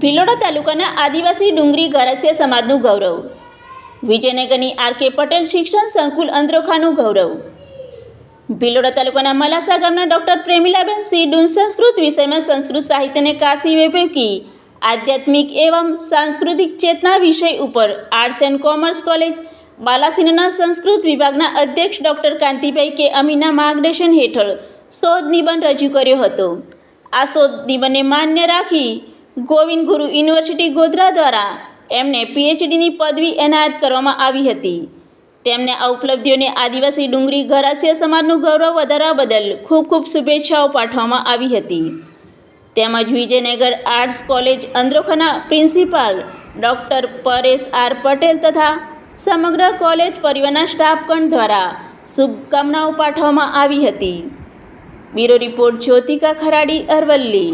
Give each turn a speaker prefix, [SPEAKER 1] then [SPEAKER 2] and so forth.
[SPEAKER 1] ભિલોડા તાલુકાના આદિવાસી ડુંગરી ગરાસિયા સમાજનું ગૌરવ. વિજયનગરની R K Patel શિક્ષણ સંકુલ અંદ્રોખાનું ગૌરવ. ભિલોડા તાલુકાના મલાસા ગામના ડૉક્ટર પ્રેમિલાબેન સિંહ ડુન સંસ્કૃત વિષયમાં સંસ્કૃત સાહિત્યને કાશી વેપકી આધ્યાત્મિક એવં સાંસ્કૃતિક ચેતના વિષય ઉપર આર્ટ્સ એન્ડ કોમર્સ કોલેજ બાલાસિનોના સંસ્કૃત વિભાગના અધ્યક્ષ ડૉક્ટર કાંતિભાઈ કે અમીના માર્ગદર્શન હેઠળ શોધ નિબંધ રજૂ કર્યો હતો. આ શોધ નિબંધને માન્ય રાખી ગોવિંદ ગુરુ યુનિવર્સિટી ગોધરા દ્વારા એમને પીએચડીની પદવી એનાયત કરવામાં આવી હતી. તેમને આ ઉપલબ્ધિઓને આદિવાસી ડુંગરી ગરાસિયા સમાજનું ગૌરવ વધારવા બદલ ખૂબ ખૂબ શુભેચ્છાઓ પાઠવવામાં આવી હતી. તેમજ Vijaynagar arts college અંદ્રોખાના principal doctor Paresh R Patel તથા સમગ્ર કોલેજ પરિવારના સ્ટાફગણ દ્વારા શુભકામનાઓ પાઠવવામાં આવી હતી. Bureau report Jyotika Kharadi Aravalli.